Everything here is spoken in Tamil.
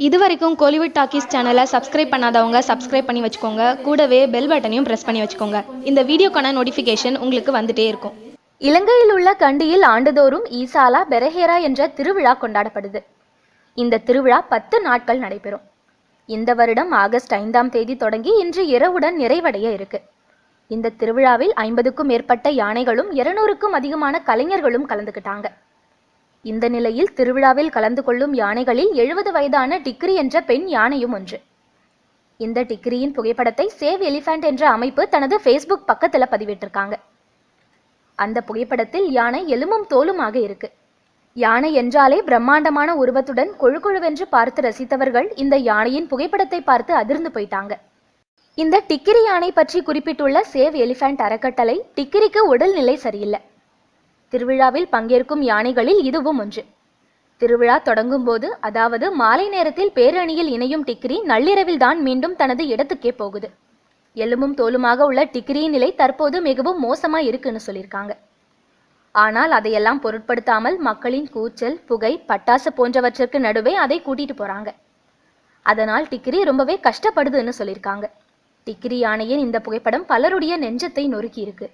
இது வரைக்கும் கோலிவுட் டாக்கீஸ் சேனலை சப்ஸ்கிரைப் பண்ணாதவங்க சப்ஸ்கிரைப் பண்ணி வச்சுக்கோங்க. கூடவே பெல் பட்டனையும் ப்ரெஸ் பண்ணி வச்சுக்கோங்க. இந்த வீடியோக்கான நோட்டிஃபிகேஷன் உங்களுக்கு வந்துட்டே இருக்கும். இலங்கையில் உள்ள கண்டியில் ஆண்டுதோறும் ஈசாலா பெரஹேரா என்ற திருவிழா கொண்டாடப்படுது. இந்த திருவிழா பத்து நாட்கள் நடைபெறும். இந்த வருடம் ஆகஸ்ட் ஐந்தாம் தேதி தொடங்கி இன்று இரவுடன் நிறைவடைய இருக்கு. இந்த திருவிழாவில் ஐம்பதுக்கும் மேற்பட்ட யானைகளும் இருநூறுக்கும் அதிகமான கலைஞர்களும் கலந்துக்கிட்டாங்க இந்த நிலையில் திருவிழாவில் கலந்து கொள்ளும் யானைகளில் எழுபது வயதான டிக்ரி என்ற பெண் யானையும் ஒன்று. இந்த டிக்ரியின் புகைப்படத்தை சேவ் எலிஃபண்ட் என்ற அமைப்பு தனது ஃபேஸ்புக் பக்கத்தில் பதிவிட்டிருக்காங்க. அந்த புகைப்படத்தில் யானை எலும்பும் தோலுமாக இருக்கு. யானை என்றாலே பிரம்மாண்டமான உருவத்துடன் கொழுகொழுவென்று பார்த்து ரசித்தவர்கள் இந்த யானையின் புகைப்படத்தை பார்த்து அதிர்ந்து போயிட்டாங்க. இந்த டிக்கிரி யானை பற்றி குறிப்பிட்டுள்ள சேவ் எலிஃபண்ட் அறக்கட்டளை டிக்கிரிக்கு உடல்நிலை சரியில்லை. திருவிழாவில் பங்கேற்கும் யானைகளில் இதுவும் ஒன்று. திருவிழா தொடங்கும் போது அதாவது மாலை நேரத்தில் பேரணியில் இணையும் டிக்கிரி நள்ளிரவில் தான் மீண்டும் தனது இடத்துக்கே போகுது. எலும்பும் தோலுமாக உள்ள டிக்கிரியின் நிலை தற்போது மிகவும் மோசமா இருக்குன்னு சொல்லியிருக்காங்க. ஆனால் அதையெல்லாம் பொருட்படுத்தாமல் மக்களின் கூச்சல் புகை பட்டாசு போன்றவற்றிற்கு நடுவே அதை கூட்டிட்டு போறாங்க. அதனால் டிக்கிரி ரொம்பவே கஷ்டப்படுதுன்னு சொல்லியிருக்காங்க. டிக்கிரி யானையின் இந்த புகைப்படம் பலருடைய நெஞ்சத்தை நொறுக்கி இருக்கு